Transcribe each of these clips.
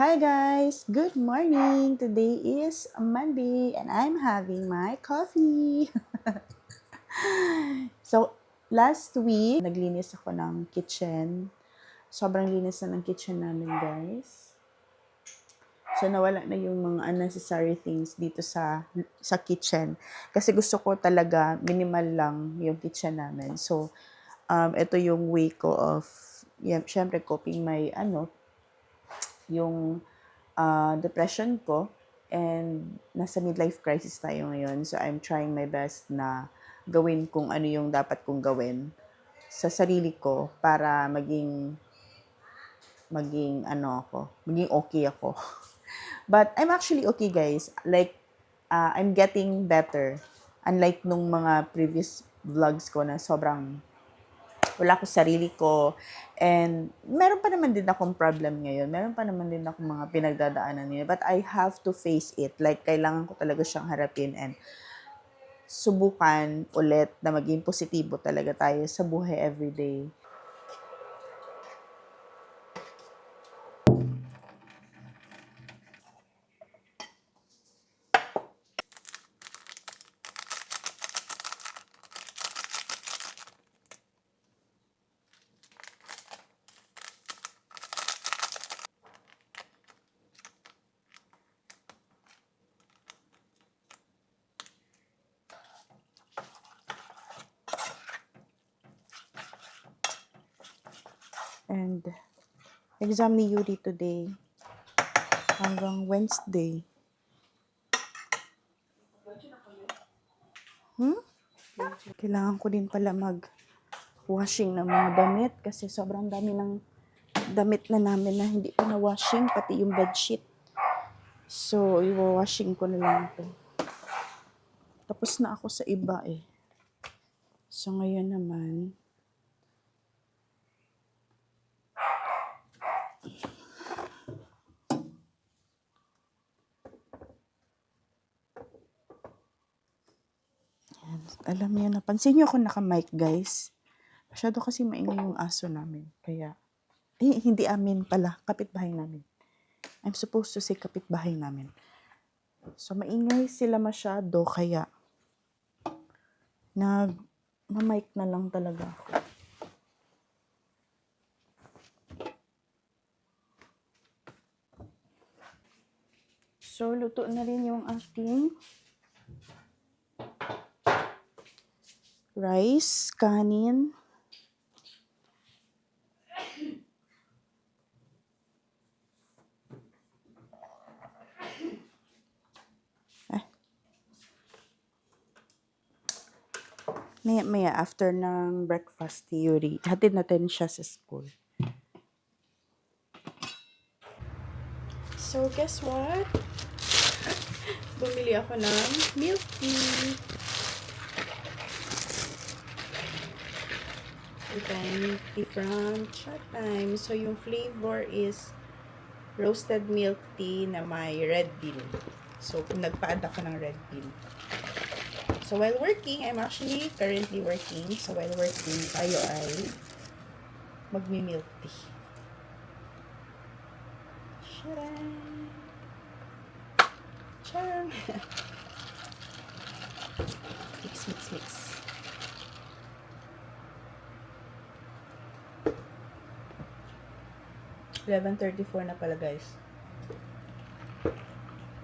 Hi guys! Good morning! Today is Monday and I'm having my coffee. so, last week, naglinis ako ng kitchen. Sobrang linis na ng kitchen namin guys. So, nawala na yung mga unnecessary things dito sa sa kitchen. Kasi gusto ko talaga minimal lang yung kitchen namin. So, um, ito yung way ko of, yeah, syempre, coping my, ano, yung uh, depression ko and nasa midlife crisis tayo ngayon. So I'm trying my best na gawin kung ano yung dapat kong gawin sa sarili ko para maging maging ano ako, maging okay ako. But I'm actually okay guys. Like uh, I'm getting better. Unlike nung mga previous vlogs ko na sobrang wala ko sarili ko. And meron pa naman din akong problem ngayon. Meron pa naman din akong mga pinagdadaanan ngayon. But I have to face it. Like, kailangan ko talaga siyang harapin and subukan ulit na maging positibo talaga tayo sa buhay everyday. And exam ni Yuri today hanggang Wednesday. Hmm? Kailangan ko din pala mag washing ng mga damit kasi sobrang dami ng damit na namin na hindi pa na washing pati yung bedsheet. So, i-washing ko na lang ito. Tapos na ako sa iba eh. So, ngayon naman, Yan. Alam niyo, napansin niyo ako naka-mic, guys. Masyado kasi maingay yung aso namin. Kaya, eh, hindi amin pala, kapitbahay namin. I'm supposed to say kapitbahay namin. So, maingay sila masyado, kaya, nag, ma-mic na lang talaga ako. So, luto na rin yung ating rice, kanin. Eh. Maya, maya, after ng breakfast ni Yuri, hatid natin siya sa school. So, guess what? Bumili ako ng milk tea. Tea from Chatime. So, yung flavor is roasted milk tea na may red bean. So, nagpa-add ng red bean. So, while working, I'm actually currently working. So, while working, tayo ay magmi-milk tea. Charan! Charan! mix, mix, mix. Eleven thirty-four na pala guys.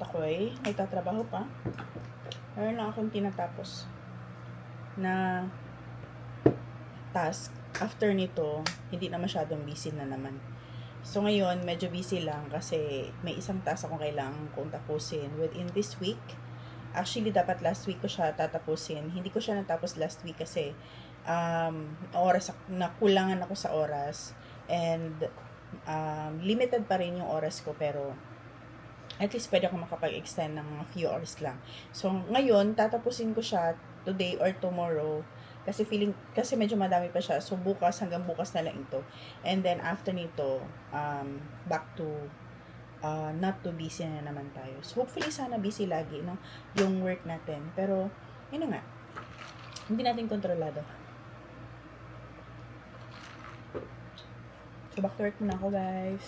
Ako ay nagtatrabaho pa. Meron lang akong tinatapos na task. After nito, hindi na masyadong busy na naman. So ngayon, medyo busy lang kasi may isang task akong kailangan kong tapusin within this week. Actually, dapat last week ko siya tatapusin. Hindi ko siya natapos last week kasi um, oras, nakulangan ako sa oras. And um, limited pa rin yung oras ko pero at least pwede ako makapag-extend ng mga few hours lang. So, ngayon, tatapusin ko siya today or tomorrow kasi feeling, kasi medyo madami pa siya. So, bukas, hanggang bukas na lang ito. And then, after nito, um, back to uh, not too busy na naman tayo. So, hopefully, sana busy lagi, no? Yung work natin. Pero, yun nga. Hindi natin kontrolado. So, back to work muna ako, guys.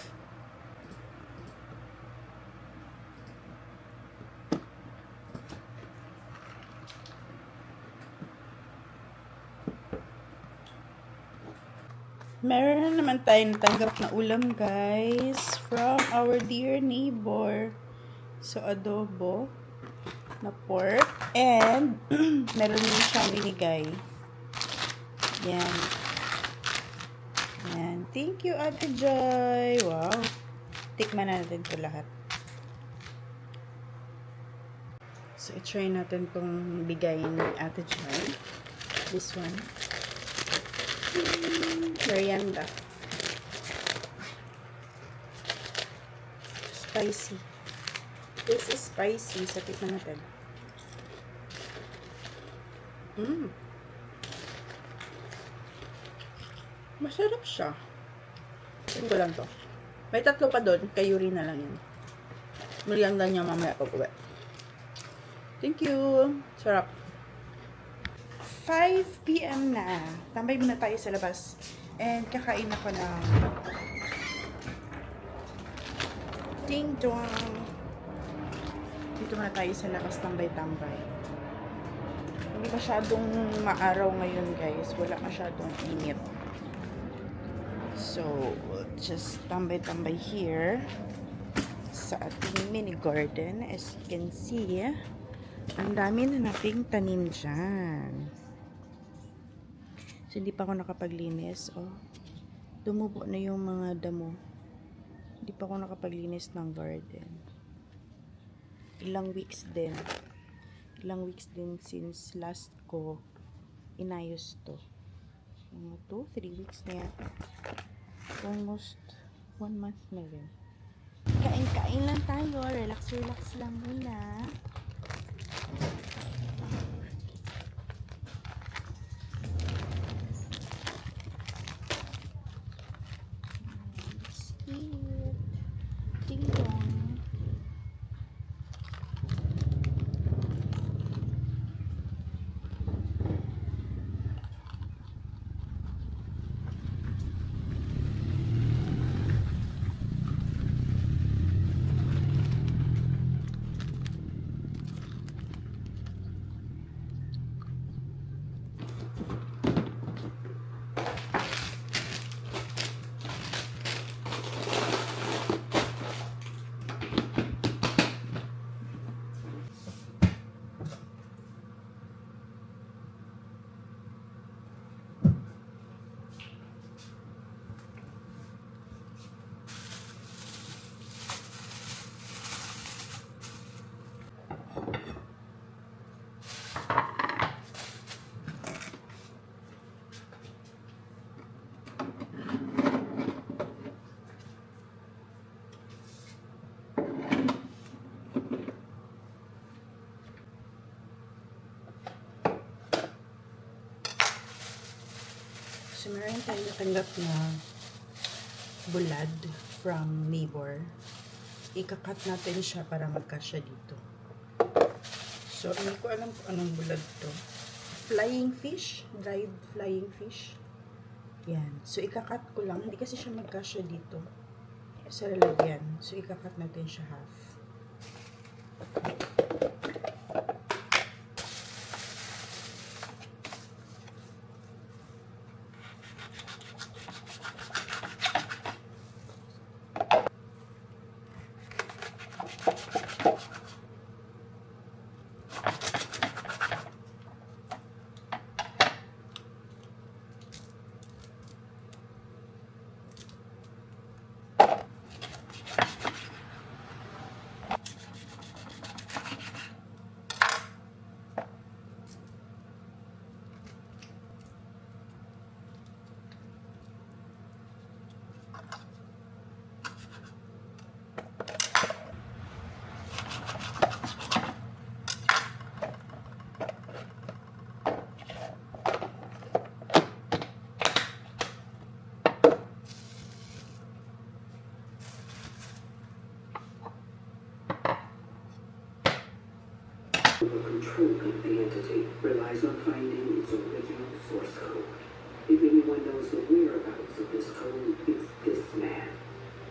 Meron na naman tayo natanggap na ulam, guys, from our dear neighbor. So, adobo na pork. And, meron din siyang binigay. Yan. Thank you, Ate Joy. Wow. Tikman na natin ito lahat. So, i-try natin itong bigay ni Ate Joy. This one. Merienda. Spicy. This is spicy. Sa tikman natin. Mmm. Masarap siya. Tingnan ko lang to. May tatlo pa doon. Kayuri na lang yun. Merienda niya mamaya pag uwi. Thank you. Sarap. 5 p.m. na. Tambay muna tayo sa labas. And kakain ako ng Ding dong. Dito muna tayo sa labas tambay-tambay. Hindi masyadong maaraw ngayon guys. Wala masyadong init. So, just tambay-tambay here sa ating mini garden. As you can see, ang dami na nating tanim dyan. So, hindi pa ako nakapaglinis. Oh, dumubo na yung mga damo. Hindi pa ako nakapaglinis ng garden. Ilang weeks din. Ilang weeks din since last ko inayos to. Mga 2, 3 weeks na yata. Almost 1 month na rin. Kain-kain lang tayo. Relax, relax lang muna. Let's eat. Ding dong. So, meron tayo natanggap na bulad from neighbor. Ikakat natin siya para magkasya dito. So, hindi ko alam kung anong bulad to. Flying fish. Dried flying fish. Yan. So, ikakat ko lang. Hindi kasi siya magkasya dito. Sa lalagyan. So, ikakat natin siya half. Relies on finding its original source code. If anyone knows the whereabouts of this code, it's this man.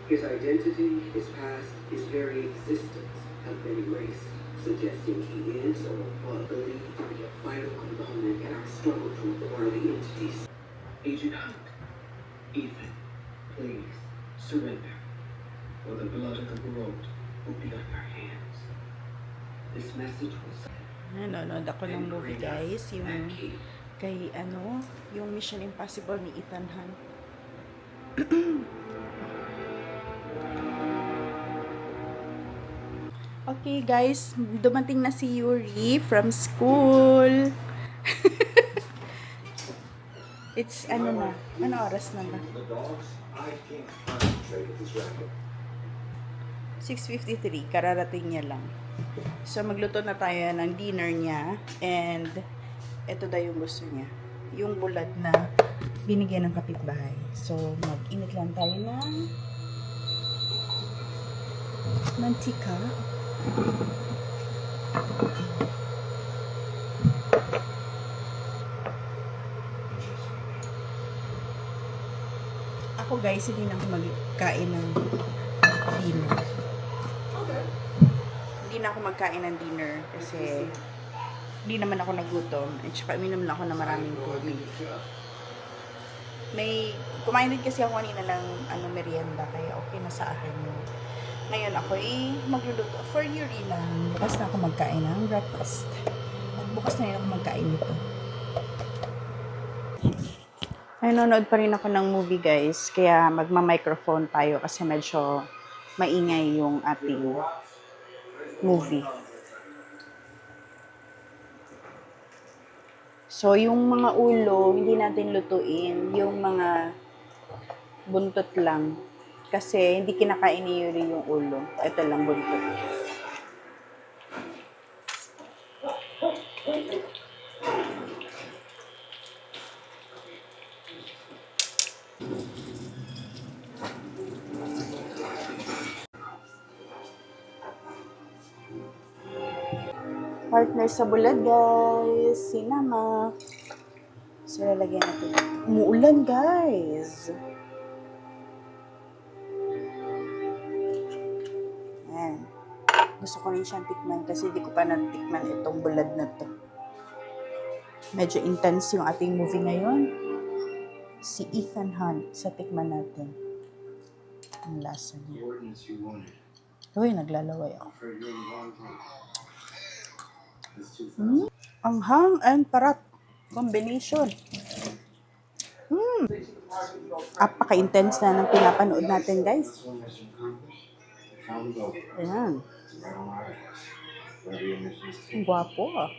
His identity, his past, his very existence have been erased, suggesting he is or was believed to be a vital component in our struggle to acquire the entities. Agent Hunt. Ethan, please surrender, or the blood of the world will be on your hands. This message will Nanonood ako ng movie guys, yung kay ano, yung Mission Impossible ni Ethan Hunt. okay guys, dumating na si Yuri from school. It's ano na, ano oras na ba? The dogs, I can't concentrate with this racket. 6.53, kararating niya lang. So, magluto na tayo ng dinner niya. And, ito daw yung gusto niya. Yung bulad na binigyan ng kapitbahay. So, mag-init lang tayo ng mantika. Ako guys, hindi na ako magkain ng dinner. Na ako magkain ng dinner kasi hindi naman ako nagutom at saka uminom lang ako ng maraming tubig. May, kumain din kasi ako kanina ng ano, merienda kaya okay na sa akin yun. Ngayon ako eh, magluluto for Yuri lang. Bukas na ako magkain ng breakfast. At bukas na rin ako magkain nito. Ay, nanonood pa rin ako ng movie guys. Kaya magma-microphone tayo kasi medyo maingay yung ating movie. So, yung mga ulo, hindi natin lutuin. Yung mga buntot lang. Kasi hindi kinakain ni yung ulo. Ito lang buntot. Sa bulad, guys. Sinama. So, lalagyan natin. Umuulan, guys. Ayan. Gusto ko rin siyang tikman kasi di ko pa natikman itong bulad na to. Medyo intense yung ating movie ngayon. Si Ethan Hunt sa tikman natin. Ang lasa niya. Uy, naglalaway ako. For your long time. It's 2000. Hmm? Ang hang and parat. Combination. Hmm. Apaka-intense na ng pinapanood natin, guys. Ayan. Ang gwapo ah.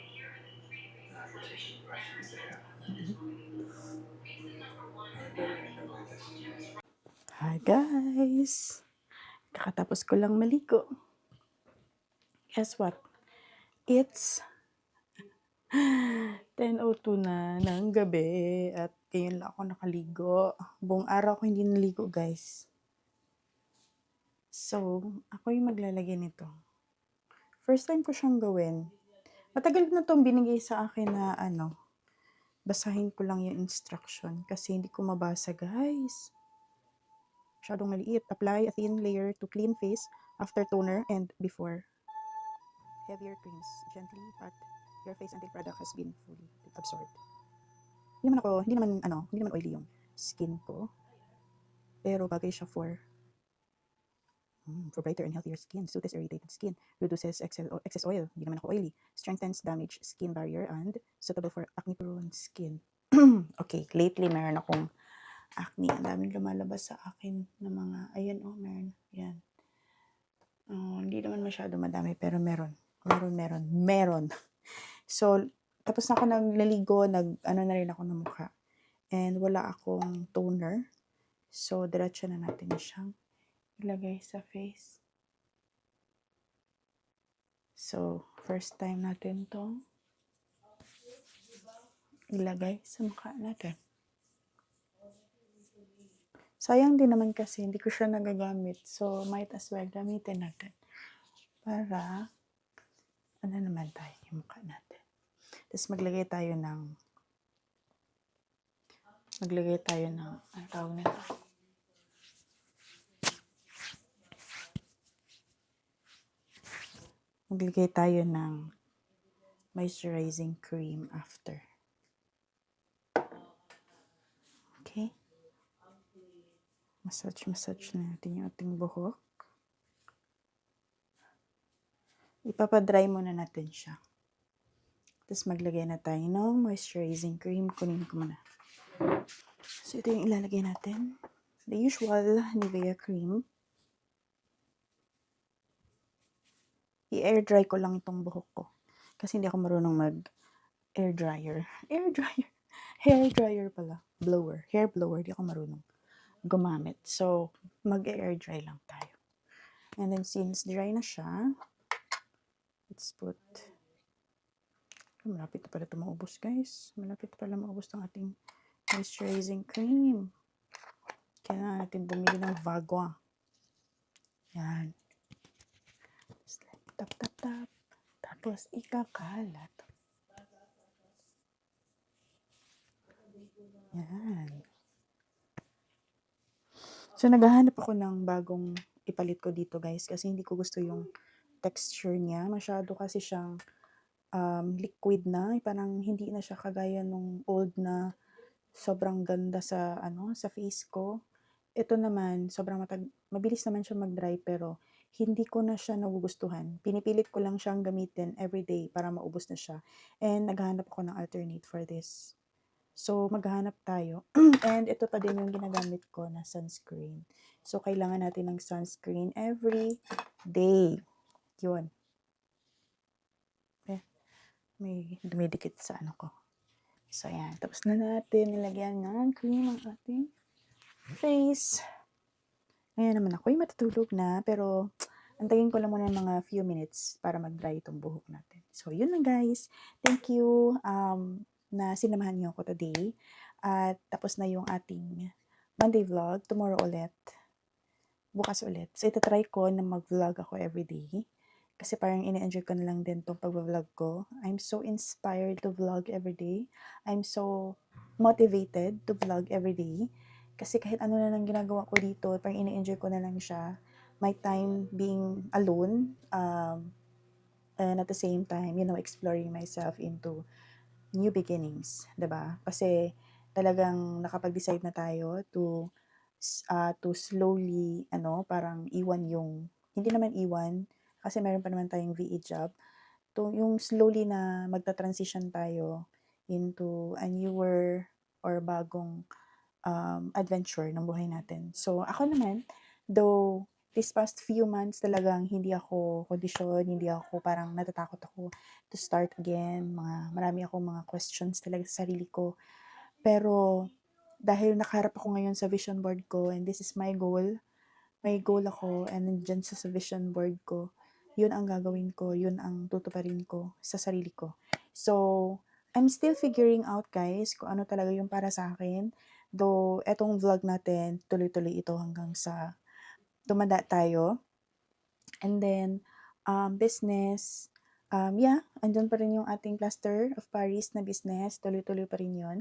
Hi guys! Kakatapos ko lang maligo. Guess what? It's 10.02 na ng gabi at ngayon lang ako nakaligo. Buong araw ko hindi naligo guys. So, ako yung maglalagay nito. First time ko siyang gawin. Matagal na itong binigay sa akin na ano, basahin ko lang yung instruction kasi hindi ko mabasa guys. Masyadong maliit. Apply a thin layer to clean face after toner and before. Heavier creams. Gently pat your face until product has been fully absorbed. Hindi naman ako, hindi naman, ano, hindi naman oily yung skin ko. Pero bagay siya for mm, for brighter and healthier skin. Soothes irritated skin. Reduces excess, oil. Hindi naman ako oily. Strengthens damaged skin barrier and suitable for acne-prone skin. okay, lately meron akong acne. Ang daming lumalabas sa akin na mga, ayan oh, meron. Yan. Oh, hindi naman masyado madami, pero meron. Meron, meron, meron. So, tapos na ako naglaligo, nag, ano na rin ako ng mukha. And wala akong toner. So, diretso na natin siyang ilagay sa face. So, first time natin to ilagay sa mukha natin. Sayang din naman kasi hindi ko siya nagagamit. So, might as well gamitin natin. Para, ano naman tayo yung mukha natin. Tapos maglagay tayo ng, maglagay tayo ng, ano tawag nito? Maglagay tayo ng moisturizing cream after. Okay? Massage, massage natin yung ating buhok. Ipapadry muna natin siya. Tapos maglagay na tayo ng moisturizing cream. Kunin ko muna. So, ito yung ilalagay natin. The usual Nivea cream. I-air dry ko lang itong buhok ko. Kasi hindi ako marunong mag air dryer. Air dryer. Hair dryer pala. Blower. Hair blower. Di ako marunong gumamit. So, mag-air dry lang tayo. And then, since dry na siya, put Oh, malapit na pala ito maubos, guys. Malapit pala maubos ang ating moisturizing cream. Kailangan natin bumili ng Vagua. Yan. Like tap, tap, tap. Tapos, ikakalat. Yan. So, naghahanap ako ng bagong ipalit ko dito, guys. Kasi hindi ko gusto yung texture niya. Masyado kasi siyang um, liquid na, parang hindi na siya kagaya nung old na sobrang ganda sa ano sa face ko. Ito naman, sobrang matag mabilis naman siya mag-dry pero hindi ko na siya nagugustuhan. Pinipilit ko lang siyang gamitin every day para maubos na siya. And naghahanap ako ng alternate for this. So, maghahanap tayo. And ito pa din yung ginagamit ko na sunscreen. So, kailangan natin ng sunscreen every day. Yun. may dumidikit sa ano ko. So, ayan. Tapos na natin nilagyan ng cream ang ating face. Ngayon naman ako ay matutulog na, pero antayin ko lang muna ng mga few minutes para mag-dry itong buhok natin. So, yun lang guys. Thank you um, na sinamahan niyo ako today. At tapos na yung ating Monday vlog. Tomorrow ulit. Bukas ulit. So, itatry ko na mag-vlog ako everyday. Kasi parang ini-enjoy ko na lang din itong pag-vlog ko. I'm so inspired to vlog every day. I'm so motivated to vlog every day. Kasi kahit ano na lang ginagawa ko dito, parang ini-enjoy ko na lang siya. My time being alone, um, and at the same time, you know, exploring myself into new beginnings, ba? Kasi talagang nakapag-decide na tayo to uh, to slowly ano, parang iwan yung hindi naman iwan kasi meron pa naman tayong VE job. To yung slowly na magta-transition tayo into a newer or bagong um, adventure ng buhay natin. So, ako naman, though this past few months talagang hindi ako kondisyon, hindi ako parang natatakot ako to start again. Mga, marami ako mga questions talaga sa sarili ko. Pero, dahil nakaharap ako ngayon sa vision board ko and this is my goal, may goal ako and nandyan sa vision board ko, yun ang gagawin ko, yun ang tutuparin ko sa sarili ko. So, I'm still figuring out guys kung ano talaga yung para sa akin. Though, etong vlog natin, tuloy-tuloy ito hanggang sa tumanda tayo. And then, um, business, um, yeah, andun pa rin yung ating plaster of Paris na business, tuloy-tuloy pa rin yun.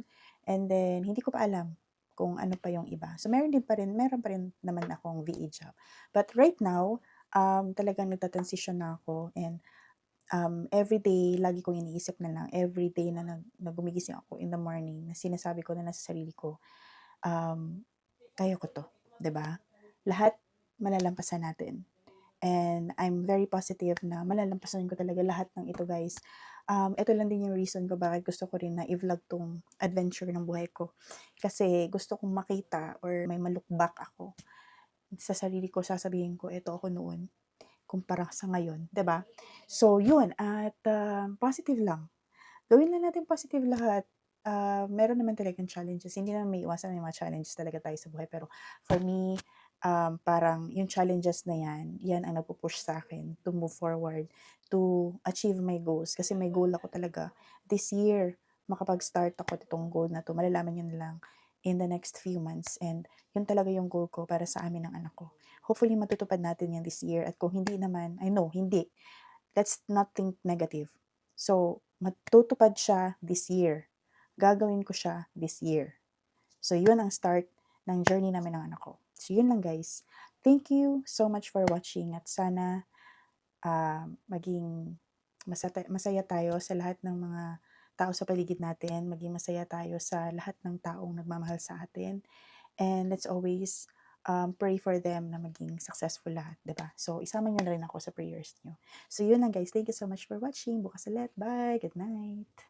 And then, hindi ko pa alam kung ano pa yung iba. So, meron din pa rin, meron pa rin naman akong VE job. But right now, um, talagang nagta-transition na ako and um, every day, lagi kong iniisip na lang, every day na, nag, na gumigising ako in the morning, na sinasabi ko na lang sa sarili ko, um, kaya ko to, ba? Lahat malalampasan natin. And I'm very positive na malalampasan ko talaga lahat ng ito, guys. Um, ito lang din yung reason ko bakit gusto ko rin na i-vlog tong adventure ng buhay ko. Kasi gusto kong makita or may ma-look back ako sa sarili ko, sasabihin ko, ito ako noon, kumpara sa ngayon, 'di ba? So, yun, at uh, positive lang. Gawin lang natin positive lahat. Uh, meron naman talagang challenges. Hindi naman may iwasan may mga challenges talaga tayo sa buhay. Pero for me, um, parang yung challenges na yan, yan ang nagpo-push sa akin to move forward, to achieve my goals. Kasi may goal ako talaga this year, makapag-start ako itong goal na to. Malalaman yun lang in the next few months. And yun talaga yung goal ko para sa amin ng anak ko. Hopefully, matutupad natin yan this year. At kung hindi naman, I know, hindi. Let's not think negative. So, matutupad siya this year. Gagawin ko siya this year. So, yun ang start ng journey namin ng anak ko. So, yun lang guys. Thank you so much for watching at sana uh, maging masaya, tayo sa lahat ng mga tao sa paligid natin, maging masaya tayo sa lahat ng taong nagmamahal sa atin. And let's always um, pray for them na maging successful lahat, ba? So, isama niyo na rin ako sa prayers niyo. So, yun lang guys. Thank you so much for watching. Bukas ulit. Bye. Good night.